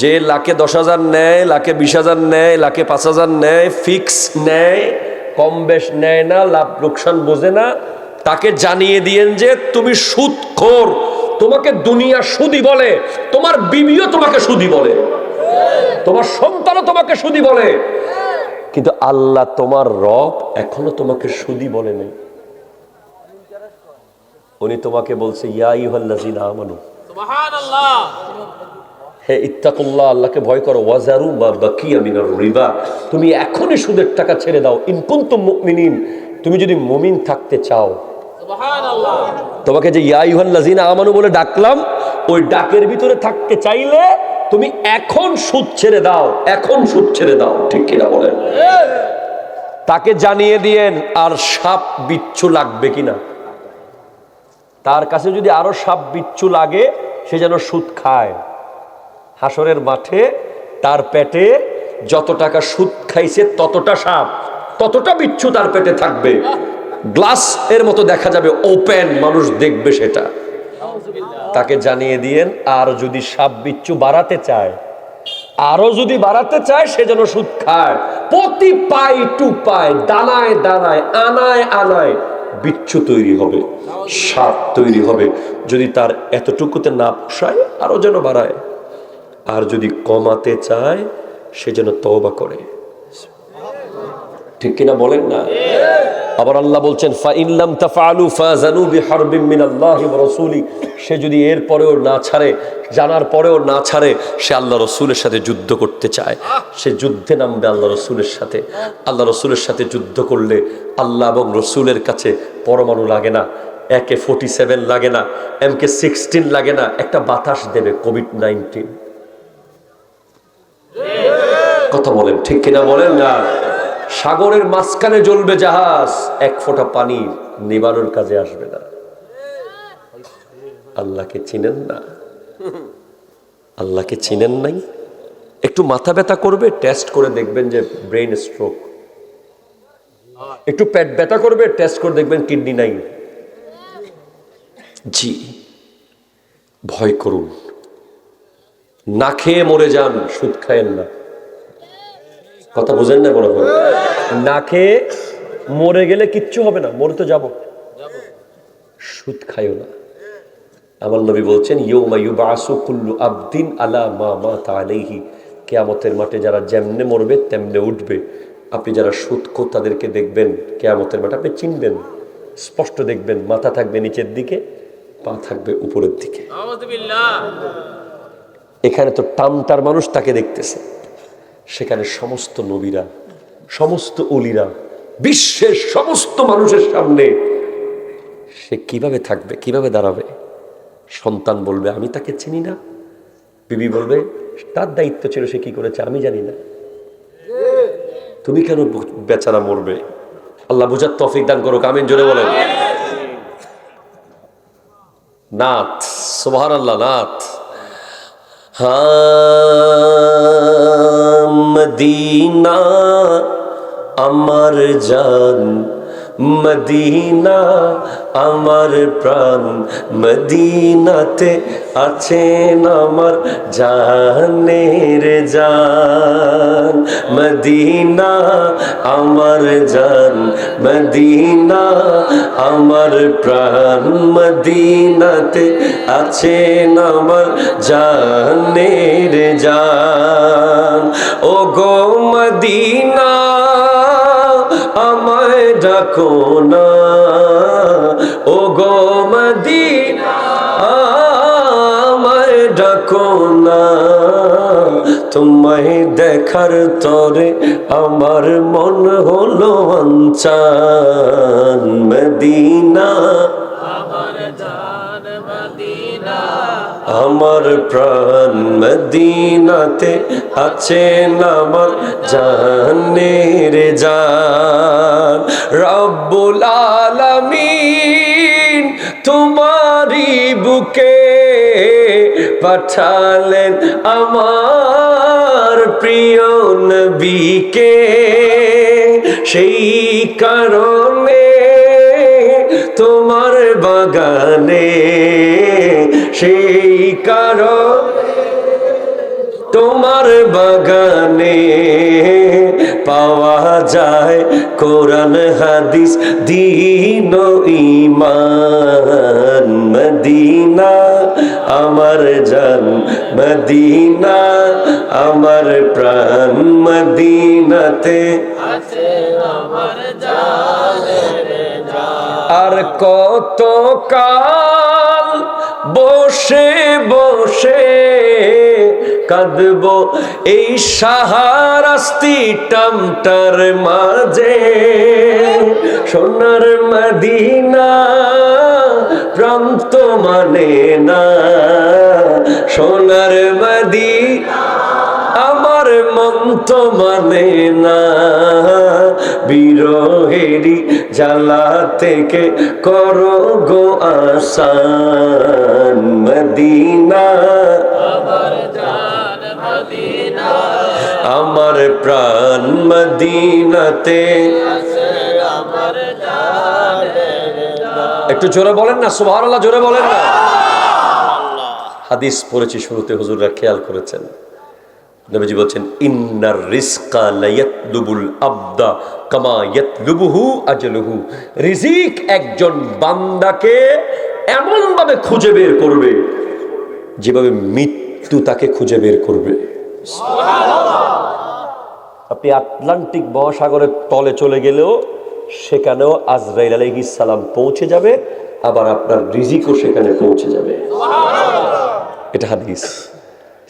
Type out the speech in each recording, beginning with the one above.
যে লাখে দশ হাজার নেয়, লাখে বিশ হাজার নেয়, লাখে পাঁচ হাজার নেয় ফিক্স নেয়, কম বেশ নেয় না, লাভ লোকসান বোঝে না। তাকে জানিয়ে দিয়েন যে তুমি সুদখোর, তোমাকে দুনিয়া সুদি বলে, তোমার বিবিও তোমাকে সুদি বলে, তোমার সন্তানও তোমাকে সুদি বলে। কিন্তু আল্লাহ তোমার রব এখনও তোমাকে সুদি বলে নেই। উনি তোমাকে বলছে ইয়াই সুবহানাল্লাহ। হে ইত্তাকুল্লাহ আল্লাহকে ভয় করো। ওয়াজারু বা বাকিয়া মিনার রিবা। তুমি এখনই সুদের টাকা ছেড়ে দাও। ইনকুন্তুম মুমিনিন তুমি যদি মুমিন থাকতে চাও। সুবহানাল্লাহ। তোমাকে যে ইয়া ইউহাল্লাজিনা আমানু বলে ডাকলাম ওই ডাকের ভিতরে থাকতে চাইলে তুমি এখন সুদ ছেড়ে দাও। এখন সুদ ছেড়ে দাও। ঠিক কিনা বলেন? তাকে জানিয়ে দিয়েন আর সাপ বিচ্ছু লাগবে কিনা? তার কাছে যদি আরও সাপ বিচ্ছু লাগে সে যেন সুদ খায়। হাসরের মাঠে তার পেটে যত টাকা সুদ খাইছে, ততটা সাপ, ততটা বিচ্ছু তার পেটে থাকবে। গ্লাস এর মতো দেখা যাবে, ওপেন, মানুষ দেখবে সেটা। তাকে জানিয়ে দিয়েন, আর যদি সাপ বিচ্ছু বাড়াতে চায়, আরও যদি বাড়াতে চায়, সে যেন সুদ খায়। প্রতি পাই টু পায় দানায় দানায়, আনায় আনায় বিচ্ছু তৈরি হবে, সাপ তৈরি হবে। যদি তার এতটুকুতে না পোষায়, আরও যেন বাড়ায়। আর যদি কমাতে চায়, সে যেন তওবা করে। ঠিক কিনা বলেন না? আবার আল্লাহ বলছেন ফা ইনলাম তাফআলু ফাজানু বিহারবিম মিনাল্লাহি ওয়া রাসূলি। সে যদি এর পরেও না ছাড়ে, জানার পরেও না ছাড়ে, সে আল্লাহ রসুলের সাথে যুদ্ধ করতে চায়। সে যুদ্ধে নামবে আল্লাহ রসুলের সাথে। আল্লাহ রসুলের সাথে যুদ্ধ করলে আল্লাহ এবং রসুলের কাছে পরমাণু লাগে না, একে ফোর্টি সেভেন লাগে না এম কে সিক্সটিন লাগে না, একটা বাতাস দেবে কোভিড নাইন্টিন কথা বলেন, ঠিক কিনা বলেন? না। সাগরের মাঝখানে জ্বলবে জাহাজ, এক ফোঁটা পানি নিবানোর কাজে আসবে না। আল্লাহকে চিনেন না? আল্লাহকে চিনেন নাই? একটু মাথা ব্যথা করবে টেস্ট করে দেখবেন যে ব্রেন স্ট্রোক একটু পেট ব্যথা করবে টেস্ট করে দেখবেন কিডনি নাই। জি, ভয় করুন। না খেয়ে মরে যান, সুদ খায়েন না। কথা বুঝেন না মনে হয় না খেয়ে মরে গেলে কিচ্ছু হবে না মরে তো যাব। সুদ খাইও না। আমার নবী বলছেন ইউমা ইউবাসু কুল্লু আবদিন আলা মা মা তালেহি কেয়ামতের মাঠে যারা যেমনে মরবে তেমনে উঠবে। আপনি যারা সুদখোর তাদেরকে দেখবেন কেয়ামতের মাঠে আপনি চিনবেন স্পষ্ট দেখবেন মাথা থাকবে নিচের দিকে পা থাকবে উপরের দিকে। এখানে তো টামটার মানুষ তাকে দেখতেছে। সেখানে সমস্ত নবীরা, সমস্ত অলিরা, বিশ্বের সমস্ত মানুষের সামনে সে কীভাবে থাকবে, কীভাবে দাঁড়াবে? সন্তান বলবে, আমি তাকে চিনি না। বিবি বলবে, তার দায়িত্ব ছিল সে কি করেছে, আমি জানি না। তুমি কেন বেচারা মরবে? আল্লাহ বুঝার তফিক দান করুক, আমিন, জোরে বলেন। নাথ সোহান আল্লাহ নাথ হ্যাঁ মদিনা, আমার জান মদিনা, আমার প্রাণ মদিনাতে আছেন আমার জানের জান। মদিনা, আমার জান মদিনা, আমার প্রাণ মদিনাতে আছেন আমার জানের জান। ও গো মদিনা, আমায় ডাকো না। ও গো মদিনা, আমায় ডাকো না। তোমায় দেখার তরে আমার মন হলো আনচান। মদিনা, আমার জান মদিনা। আমার প্রাণ মদিনাতে আছেন আমার জানের জান। রব্বুল আলামিন তোমারি বুকে পাঠালেন আমার প্রিয় নবীকে। সেই কারণে তোমার বাগানে সেই কারণ তোমার বাগানে পাওয়া যায় কোরআন হাদিস দিন ইমান মদিনা আমার জান মদিনা আমার প্রাণ। মদিনাতে আর কত কাল বসে বসে কাঁদব। এই সাহারাস্তি টামটার মাঝে, সোনার মদিনা প্রান্ত মানে না। সোনার মদি আমার মন তো মানে না। বিরহেরি জ্বালা থেকে করো গো আসান মদিনা। আমার প্রাণ মদিনাতে। একটু জোরে বলেন না সুবহানাল্লাহ জোরে বলেন না। হাদিস পড়েছি শুরুতে হুজুররা খেয়াল করেছেন। নবীজি বলছেন ইন্নার রিস্কা লায়াতলুবুল আবদা কামা ইয়াতলুবুহু আজলুহু। রিজিক একজন বান্দাকে এমন ভাবে খুঁজে বের করবে যেভাবে মৃত্যু তাকে খুঁজে বের করবে। আপনি আটলান্টিক মহাসাগরের তলে চলে গেলেও সেখানেও আজরাইল আলাইহিস সালাম পৌঁছে যাবে আবার আপনার রিজিকও সেখানে পৌঁছে যাবে। এটা হাদিস।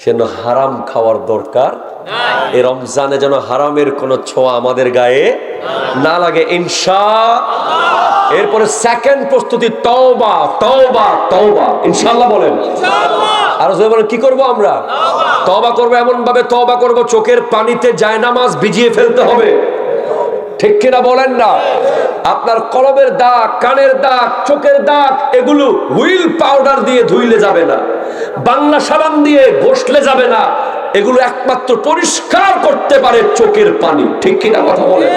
সেজন্য হারাম খাওয়ার দরকার। এ রমজানে যেন হারামের কোনো ছোঁয়া আমাদের গায়ে না লাগে। ইনশা এরপরে সেকেন্ড প্রস্তুতি তওবা তওবা তওবা। ইনশাআল্লাহ বলেন। আর বলেন কি করব আমরা? তওবা। করব এমন ভাবে তওবা করব চোখের পানিতে জায়নামাজ ভিজিয়ে ফেলতে হবে। ঠিক কিনা বলেন না? আপনার কলমের দাগ, কানের দাগ, চোখের দাগ, এগুলো হুইল পাউডার দিয়ে ধুইলে যাবে না। বাংলা সাবান দিয়ে বসলে যাবে না। এগুলো একমাত্র পরিষ্কার করতে পারে চোখের পানি। ঠিক কিনা কথা বলেন?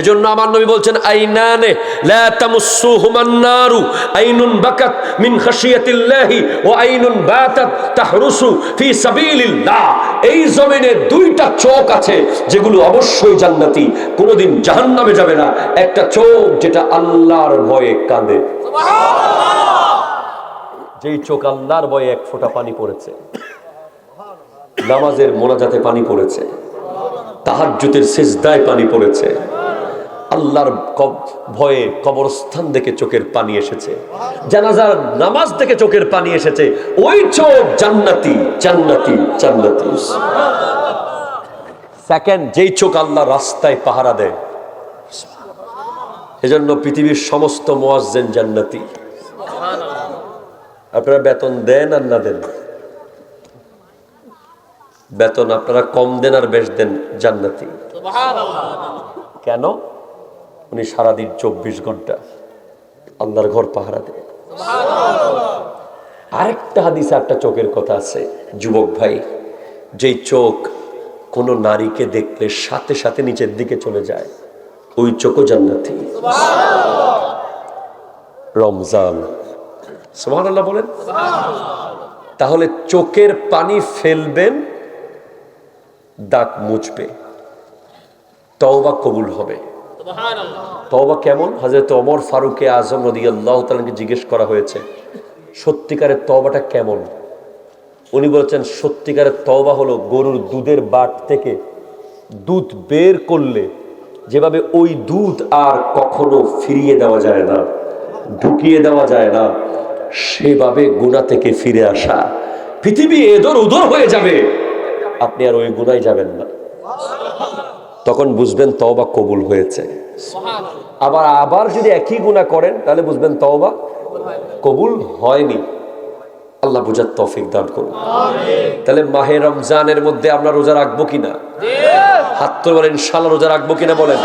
এজন্য আমার নবী বলছেন আইনানে লা তামুসসুহুমান নারু আইনুন বাকাত মিন খাশিয়াতিল্লাহি ওয়া আইনুন বাতাত তাহরুসু ফি সাবিলিল্লাহ। এই জমিনে দুইটা চোখ আছে যেগুলো অবশ্যই জান্নাতি কোনোদিন জাহান্নামে যাবে না। একটা চোখ যেটা আল্লাহর ভয়ে কাঁদে। যেই চোখ আল্লাহর ভয়ে এক ফোঁটা পানি পড়েছে নামাজের মোনাজাতে পানি পড়েছে তাহাজ্জুদের সেজদায় পানি পড়েছে আল্লাহর ভয়ে কবরস্থান দেখে চোখের পানি এসেছে। জানাজার নামাজ থেকে চোখের পানি এসেছে। ওই চোখ জান্নাতি জান্নাতি জান্নাতি। সেকেন্ড যেই চোখ আল্লাহ রাস্তায় পাহারা দেয়। এজন্য পৃথিবীর সমস্ত মোয়াজ্জেন জান্নাতি। আপনারা বেতন দেন আর না দেন? বেতন আপনারা কম দেন আর বেশ দেন জান্নাতি। সুবহানাল্লাহ। কেন? উনি সারাদিন চব্বিশ ঘণ্টা আল্লাহর ঘর পাহারা দেয়। আরেকটা হাদিসে একটা চোখের কথা আছে, যুবক ভাই, যেই চোখ কোনো নারীকে দেখলে সাথে সাথে নিচের দিকে চলে যায়, ওই চোখও জান্নাতি। রমজান। সুবহানাল্লাহ বলেন। তাহলে চোখের পানি ফেলবেন দাগ মুছবে, তওবা কবুল হবে। তওবা কেমন? হাজরত ওমর ফারুকে আজম রদি আল্লাহ তালাকে জিজ্ঞেস করা হয়েছে সত্যিকারের তওবাটা কেমন? উনি বলেছেন সত্যিকারের তওবা হলো গরুর দুধের বাট থেকে দুধ বের করলে যেভাবে ওই দুধ আর কখনো ফিরিয়ে দেওয়া যায় না, ঢুকিয়ে দেওয়া যায় না, সেভাবে গুণা থেকে ফিরে আসা। পৃথিবী এদর উদর হয়ে যাবে, আপনি আর ওই গুণায় যাবেন না। তখন বুঝবেন তওবা কবুল হয়েছে। আবার আবার যদি একই গুণা করেন তাহলে বুঝবেন তওবা কবুল হয়নি। আল্লাহ বুঝার তৌফিক দান করুন। তাহলে মাহে রমজানের মধ্যে আমরা রোজা রাখব কিনা? হাত তো বলেন ইনশাল্লাহ রোজা রাখব কিনা বলেন?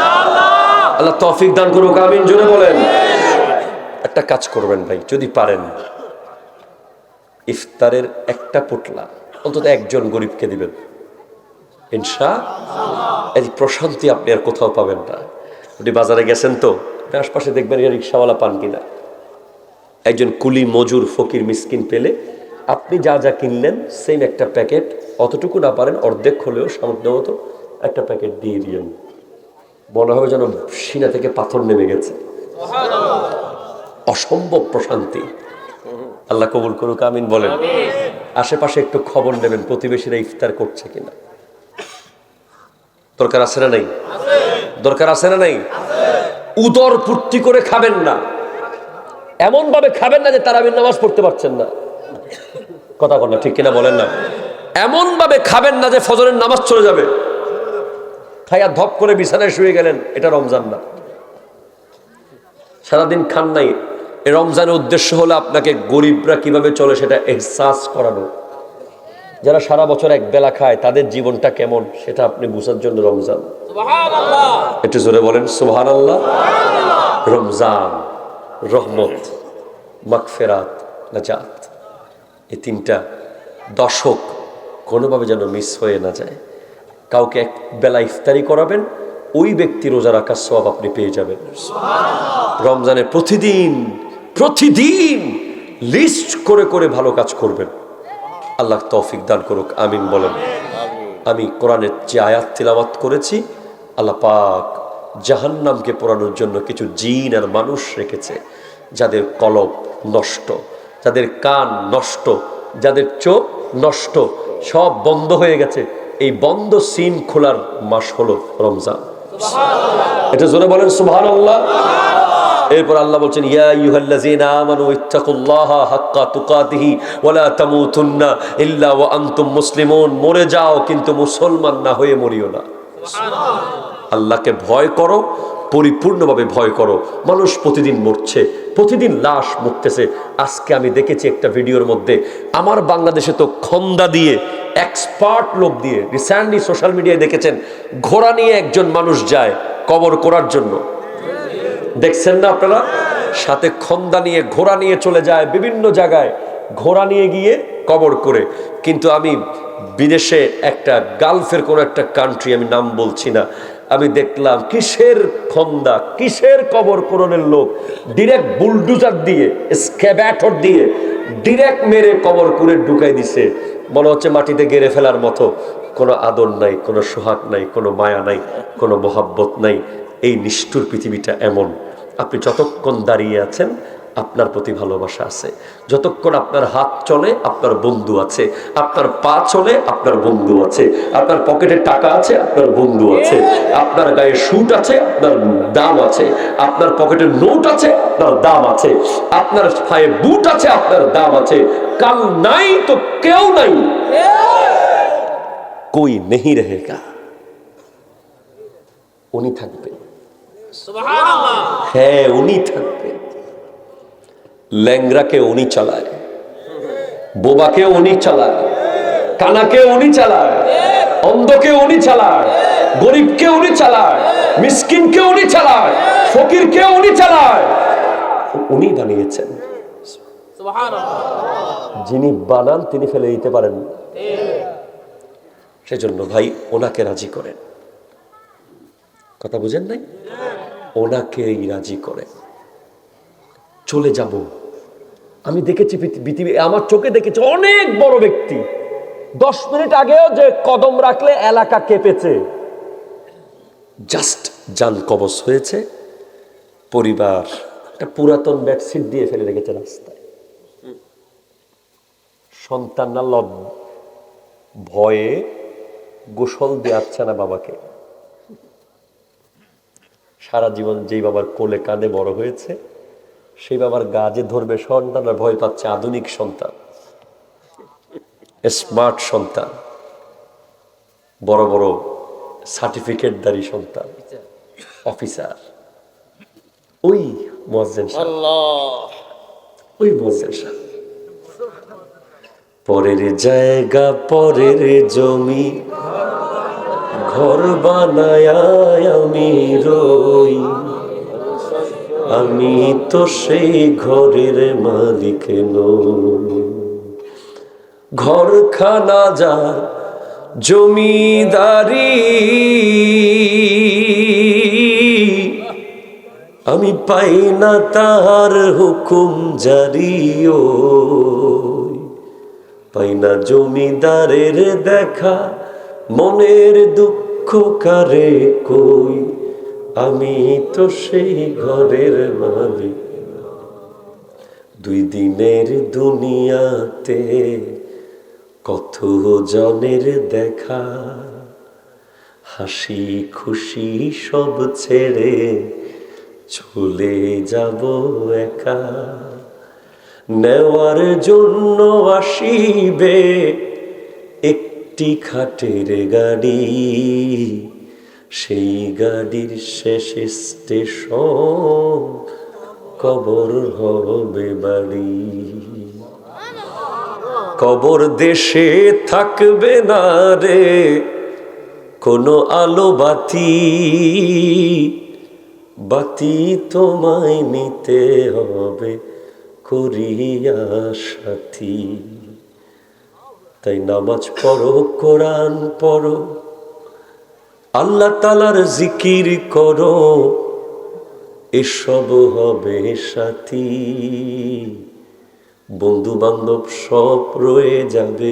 আল্লাহ তৌফিক দান করুক আমিন জোরে বলেন। একটা কাজ করবেন ভাই যদি পারেন। ইফতারের একটা পোটলা অন্তত একজন গরিবকে দিবেন। ইনশা এই প্রশান্তি আপনি আর কোথাও পাবেন না। আপনি বাজারে গেছেন তো আশপাশে দেখবেন এই রিক্সাওয়ালা পান কিনা। একজন কুলি মজুর ফকির মিসকিন পেলে আপনি যা যা কিনলেন সেম একটা প্যাকেট অতটুকু না পারেন অর্ধেক হলেও সামর্থ্য মতো একটা প্যাকেট দিয়ে দিয়েন। মনে হবে যেন সিনা থেকে পাথর নেমে গেছে। অসম্ভব প্রশান্তি। আল্লাহ কবুল করুক আমিন বলেন। আশেপাশে একটু খবর নেবেন প্রতিবেশীরা ইফতার করছে কিনা। দরকার আছে না নাই? দরকার আছে না নাই? উদর পূর্তি করে খাবেন না। এমন ভাবে খাবেন না যে তারাবির নামাজ পড়তে পারছেন না। কথা বল না, ঠিক কিনা বলেন না? এমন ভাবে খাবেন না যে ফজরের নামাজ চলে যাবে। খাইয়া ধপ করে বিছানায় শুয়ে গেলেন, এটা রমজান না। সারাদিন খান নাই। রমজানের উদ্দেশ্য হলো আপনাকে গরিবরা কীভাবে চলে সেটা এহসাস করানো। যারা সারা বছর এক বেলা খায় তাদের জীবনটা কেমন সেটা আপনি বুঝার জন্য রমজান। একটু জোরে বলেন সুবহান আল্লাহ রমজান রহমত মাকফেরাত নাজাত। এই তিনটা দশক কোনোভাবে যেন মিস হয়ে না যায়। কাউকে এক বেলা ইফতারি করাবেন ওই ব্যক্তি রোজা রাখার সব আপনি পেয়ে যাবেন। রমজানে প্রতিদিন প্রতিদিন লিস্ট করে করে ভালো কাজ করবেন। আল্লাহ তৌফিক দান করুক, আমিন বলেন। আমি কোরআনের যে আয়াত তিলাওয়াত করেছি, আল্লাহ পাক জাহান্নামকে পোড়ানোর জন্য কিছু জিন আর মানুষ রেখেছে, যাদের কলব নষ্ট, যাদের কান নষ্ট, যাদের চোখ নষ্ট, সব বন্ধ হয়ে গেছে। এই বন্ধ সিন খোলার মাস হলো রমজান। এটা জোরে বলেন সুবহান আল্লাহ এরপর আল্লাহ বলছেন ইয়া আইয়ুহাল্লাযীনা আমানু ইত্তাকুল্লাহা হাক্কা তুকাতিহি ওয়ালা তামুতুন্না ইল্লা ওয়া আনতুম মুসলিমুন। মরে যাও কিন্তু মুসলমান না হয়ে মরিও না। আল্লাহকে ভয় করো পরিপূর্ণভাবে ভয় করো। মানুষ প্রতিদিন মরছে প্রতিদিন লাশ মরতেছে। আজকে আমি দেখেছি একটা ভিডিওর মধ্যে আমার বাংলাদেশে তো খন্দা দিয়ে এক্সপার্ট লোক দিয়ে রিসেন্টলি সোশ্যাল মিডিয়ায় দেখেছেন ঘোড়া নিয়ে একজন মানুষ যায় কবর করার জন্য। দেখছেন না আপনারা? সাথে খন্দা নিয়ে, ঘোড়া নিয়ে চলে যায় বিভিন্ন জায়গায়। ঘোড়া নিয়ে গিয়ে কবর করে। কিন্তু আমি বিদেশে একটা, গালফের কোনো একটা কান্ট্রি আমি নাম বলছি না। আমি দেখলাম কিসের খন্দা, কিসের কবর করণের লোক? ডিরেক্ট বুলডুজার দিয়ে স্ক্যাব্যাটর দিয়ে ডিরেক্ট মেরে কবর করে ঢুকাই দিছে। মনে হচ্ছে মাটিতে গেড়ে ফেলার মতো। কোনো আদর নাই, কোনো সোহাগ নাই, কোনো মায়া নাই, কোনো মোহাব্বত নাই। এই নিষ্ঠুর পৃথিবীটা এমন। আপনি যতক্ষণ দাঁড়িয়ে আছেন আপনার প্রতি ভালোবাসা আছে। যতক্ষণ আপনার হাত চলে আপনার বন্ধু আছে। আপনার পা চলে আপনার বন্ধু আছে। আপনার পকেটে টাকা আছে আপনার বন্ধু আছে। আপনার গায়ে শুট আছে আপনার দাম আছে। আপনার পকেটে নোট আছে আপনার দাম আছে। আপনার পায়ে বুট আছে আপনার দাম আছে। কাল নাই তো কেউ নাই। কই নেই রহেগা? উনি সুবহানাল্লাহ হ্যাঁ উনি থাকবে। ল্যাংরাকে উনি চালায়। বোবাকে উনি চালায়। কানাকে উনি চালায়। অন্ধকে উনি চালায়। গরিবকে উনি চালায়। মিসকিনকে উনি চালায়। ফকিরকে উনি চালায়। উনি সুবহানাল্লাহ। যিনি বানান তিনি ফেলে দিতে পারেন। সেজন্য ভাই ওনাকে রাজি করেন। কথা বুঝেন নাই? ওনাকেই রাজি করে। চলে যাব। আমি দেখেছি পৃথিবী, আমার চোখে দেখেছি অনেক বড় ব্যক্তি। দশ মিনিট আগেও যে কদম রাখলে এলাকা কেঁপেছে। জাস্ট যান কবচ হয়েছে। পরিবার একটা পুরাতন বেডশিট দিয়ে ফেলে রেখেছে রাস্তায়। সন্তান না লব, ভয়ে গোসল দেওয়াচ্ছে না বাবাকে। সারা জীবন যেই বাবার কোলে কাঁধে বড় হয়েছে সেই বাবার গা যে ধরবে সন্তানরা ভয় পাচ্ছে আধুনিক সন্তান স্মার্ট সন্তান বড় বড় সার্টিফিকেটদারি সন্তান অফিসার ওই আল্লাহ। ওই সাহেব পরের জায়গা পরের জমি। ঘর বানায় আমি রই। আমি তো সেই ঘরের মালিক নই। ঘরখানা যা জমিদারি, আমি পাই না তার হুকুম জারিও পাই না জমিদারের দেখা, মনের দুঃখ কারে কই? আমি তো সেই ঘরের মালিক। দুই দিনের দুনিয়াতে কত জনের দেখা। হাসি খুশি সব ছেড়ে চলে যাব একা। নেওয়ার জন্য আসিবে একটি খাটের গাড়ি, সেই গাড়ির শেষ স্টেশন কবর হবে বাড়ি। কবর দেশে থাকবে না রে, কোনো আলো বাতি। বাতি তোমায় নিতে হবে, করিয়া সাথী। তাই নামাজ পড়ো, কোরআন পড়ো। আল্লাহ তালার জিকির করো। এসব হবে সাথী। বন্ধু বান্ধব সব রয়ে যাবে,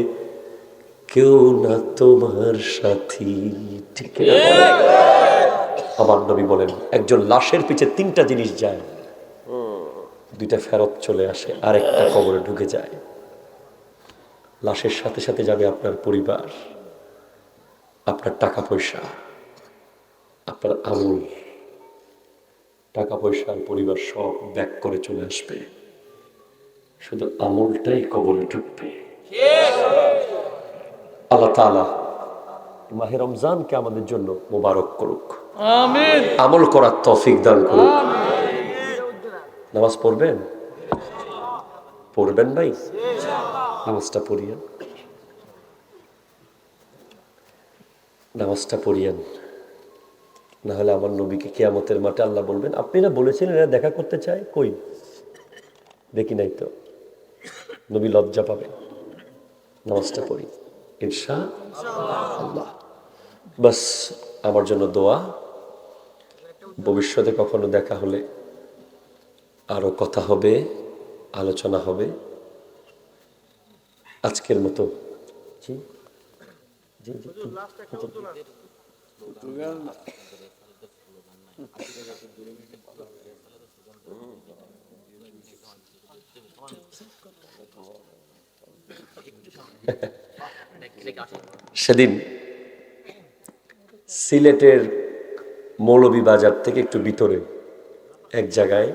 কেউ না তোমার সাথী। ঠিক আমার নবী বলেন, একজন লাশের পিছে তিনটা জিনিস যায়, দুইটা ফেরত চলে আসে আর একটা কবরে ঢুকে যায়। লাশের সাথে সাথে যাবে আপনার পরিবার আপনার টাকা পয়সা আপনার আমল। টাকা পয়সা আর পরিবার সব ব্যাক করে চলে আসবে। শুধু আমলটাই কবরে ঢুকবে। আল্লাহ তাআলা মাহে রমজানকে আমাদের জন্য মোবারক করুক। আমল করার তফিক দান করুক। নামাজ পড়বেন? পড়বেন ভাই? নামাজটা পড়িয়েন। নামাজটা পড়িয়েন। না হলে আমার নবীকে কেয়ামতের মাঠে আল্লাহ বলবেন, আপনি না বলেছিলেন এরা দেখা করতে চায়? কই? দেখি নাই তো। নবী লজ্জা পাবেন। নামাজটা পড়ি ইনশা আল্লাহ বাস, আমার জন্য দোয়া। ভবিষ্যতে কখনো দেখা হলে আরও কথা হবে, আলোচনা হবে। আজকের মতো। সেদিন সিলেটের মৌলভী বাজার থেকে একটু ভিতরে এক জায়গায়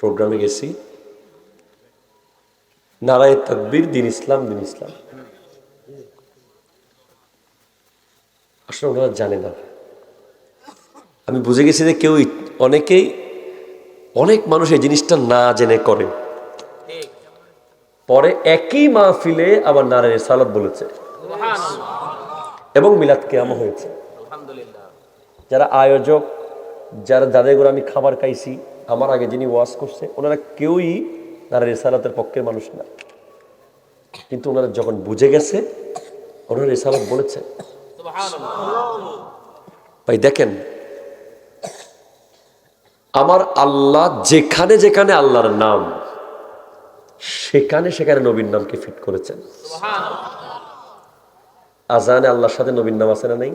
প্রোগ্রামে গেছি নারায় তকবীর, দিন ইসলাম দিন ইসলাম। আসলে ওনারা জানে না। আমি বুঝে গেছি যে কেউ অনেকেই, অনেক মানুষ এই জিনিসটা না জেনে করে। পরে একই মাহফিলে আবার নারায়ণের সালাদ বলেছে। এবং মিলাদ কেয়ামও হয়েছে। যারা আয়োজক, যারা করে আমি খাবার খাইছি, আমার আগে যিনি ওয়াশ করছে, ওনারা কেউই তারা রেসালাতের পক্ষের মানুষ না। কিন্তু ওনারা যখন বুঝে গেছে, ওনারা রেসালাত বলেছে। ভাই, দেখেন, আমার আল্লাহ যেখানে যেখানে আল্লাহর নাম, সেখানে সেখানে নবীর নামকে ফিট করেছেন। আজানে আল্লাহর সাথে নবীর নাম আছে না নাই?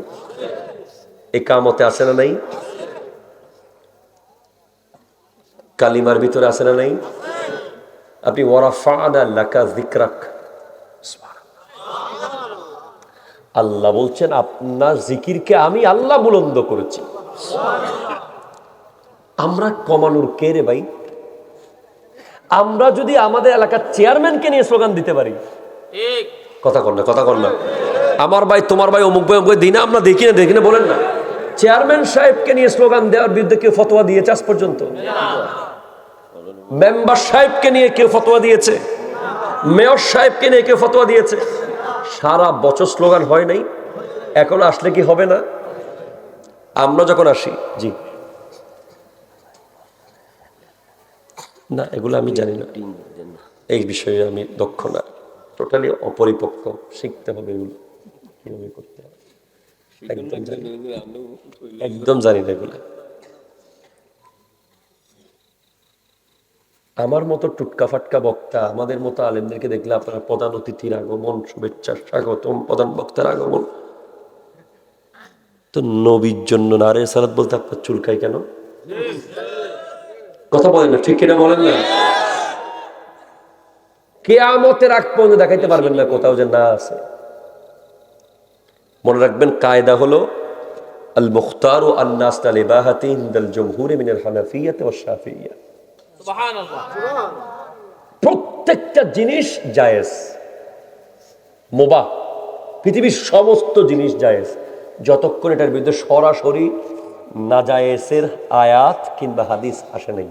একামতে আছে না নাই? কালিমার ভিতরে আছে না নাই? আপনি লাকা আল্লাহ বলছেন আপনার জিকিরকে আমি আল্লাহ বুলন্দ করেছি। আমরা কমানোর কে রে ভাই? আমরা যদি আমাদের এলাকার চেয়ারম্যানকে নিয়ে স্লোগান দিতে পারি। কথা কর না কথা কর না। আমার ভাই তোমার ভাই অমুক ভাই অমুক আমরা দেখি না দেখি না বলেন না। চেয়ারম্যান সাহেবকে নিয়ে স্লোগান দেওয়ার বিরুদ্ধে কেউ ফতোয়া দিয়েছে আজ পর্যন্ত? মেম্বার সাহেবকে নিয়ে কেউ ফতোয়া দিয়েছে, মেয়র সাহেবকে নিয়ে কেউ ফতোয়া দিয়েছে। সারা বছর স্লোগান হয় নাই, এখন আসলে কি হবে না? আমরা যখন আসি, জি। না, এগুলো আমি জানি না। এই বিষয়ে আমি দক্ষ না। টোটালি অপরিপক্ক, শিখতে হবে এগুলো। কীভাবে করতে হবে? একদম জানি না। এগুলো। আমার মতো টুটকা ফাটকা বক্তা, আমাদের মতো আলেমদেরকে দেখলে আপনারা প্রধান অতিথির আগমন, শুভেচ্ছা, স্বাগতম, প্রধান বক্তার আগমন। তো নবীর জন্য নারে সালাত বলতে আপনার চুলকাই কেন? কথা বলেন না, ঠিক কিনা বলেন না? কেয়ামতের আগ পর্যন্ত দেখাইতে পারবেন না কোথাও যে না আছে। মনে রাখবেন, কায়দা হলো আল মুখতার ও আন্নাস আল ইবাহাতি ইনদাল জমহুরি মিনাল হানাফিয়াত শাফিইয়া সুবহানাল্লাহ প্রত্যেকটা জিনিস জায়েজ। মোবা, পৃথিবীর সমস্ত জিনিস জায়েজ। যতক্ষণ এটার বিরুদ্ধে সরাসরি নাজায়েজের আয়াত কিংবা হাদিস আসে নাই।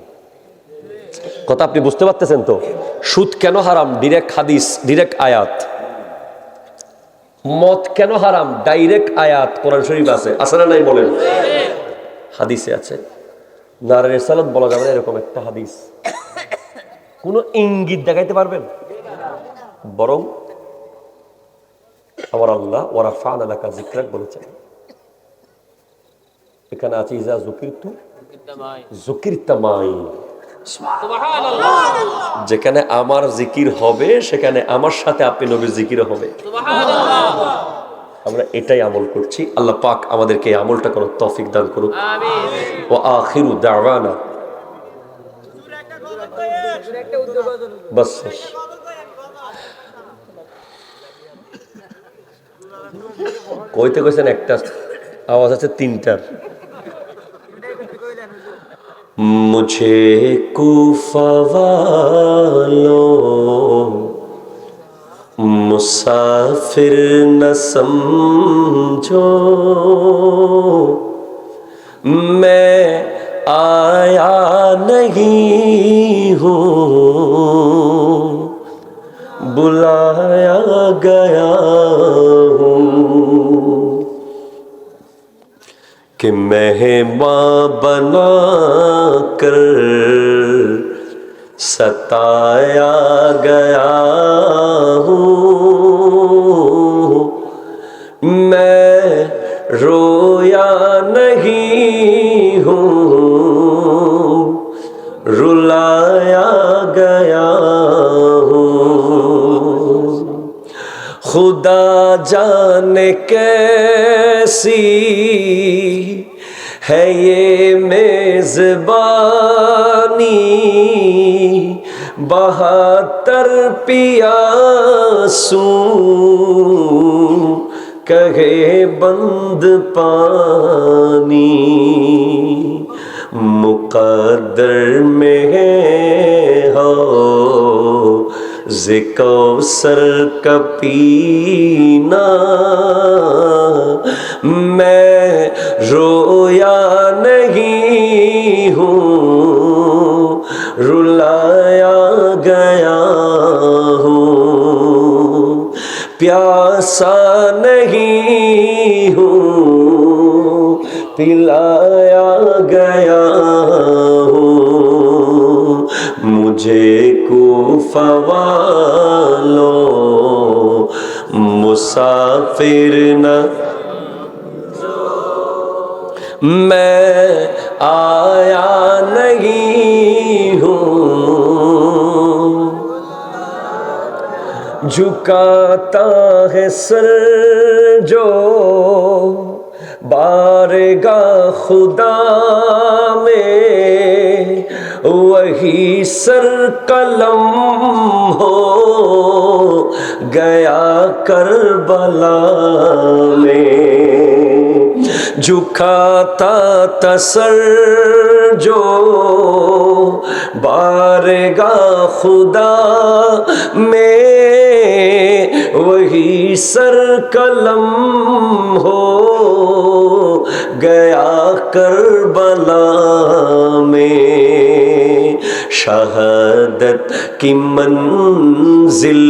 কথা আপনি বুঝতে পারতেছেন তো? সুদ কেন হারাম? ডিরেক্ট হাদিস ডিরেক্ট আয়াত। মদ কেন হারাম? ডাইরেক্ট আয়াত কোরআন শরীফ আছে। আছে না নাই বলেন? হাদিসে আছে। বলা যাবে না এরকম একটা হাদিস। কোনো ইঙ্গিত দেখাইতে পারবেন? বরং আমার আল্লাহ ওরা ফান এলাকা জিক্রাক বলেছেন। এখানে আছে ইজা জুকির তু জুকির তামাই যেখানে আমার জিকির হবে সেখানে আমার সাথে আপনি নবীর জিকির হবে। আমরা এটাই আমল করছি। আল্লাহ পাক আমাদেরকে এই আমলটা করার তফিক দান করুক। ও আখিরু দাওয়ানা। বাস কইতে কইছেন একটা আওয়াজ আছে তিনটার। মুঝে কুফা مسافر نہ سمجھو۔ میں آیا نہیں ہوں۔ بلایا گیا ہوں۔ کہ میں ماں بنا کر ستایا گیا ہوں۔ نہیں ہوں۔ رلایا گیا ہوں۔ خدا جانے کیسی ہے یہ میزبانی۔ بہتر پیاسوں۔ کہے بند پانی مقدر میں ہے ہو ذکو سر کا پینا میں رویا प्यासा नहीं हूँ पिलाया गया हूँ मुझे कूफा वालों मुसाफिर न मैं جھکاتا ہے سر جو بارگاہ خدا میں، وہی سر قلم ہو گیا کربلا میں۔ جھکاتا تسر جو بارگاہ خدا میں۔ وہی سر قلم ہو گیا کربلا میں۔ شہادت کی منزل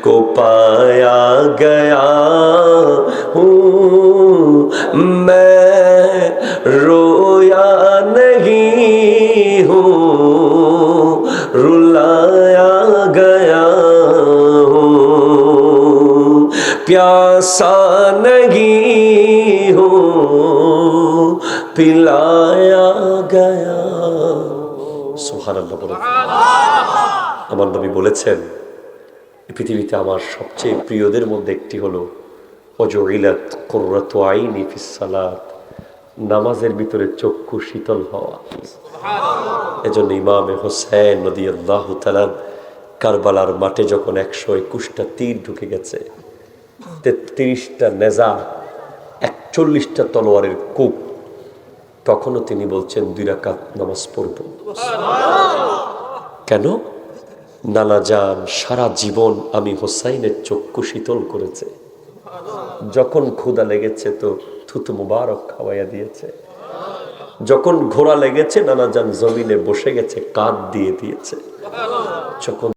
کو پایا گیا ہوں۔ میں رو प्यासा नहीं हूँ पिलाया गया সুবহানাল্লাহ বলুন আমার নবী বলেছেন এই পৃথিবীতে আমার সবচেয়ে প্রিয়দের মধ্যে একটি হলো অজইলাত কোর্রাত আইনি ফিসালাত নামাজের ভিতরে চক্ষু শীতল হওয়া এজন্য ইমামে হোসেন নদী আল্লাহ তালান কারবালার মাঠে যখন একশো একুশটা তীর ঢুকে গেছে তেত্রিশটা নেজা, একচল্লিশটা তলোয়ারের কূপ। তখনও তিনি বলছেন, দুই রাকাত নামাজ পড়ব। কেন? নানা যান সারা জীবন আমি হোসাইনের চক্ষু শীতল করেছে। যখন ক্ষুদা লেগেছে তো থুতু মুবারক খাওয়াইয়া দিয়েছে। যখন ঘোড়া লেগেছে, নানা যান জমিনে বসে গেছে, কাঁধ দিয়ে দিয়েছে। যখন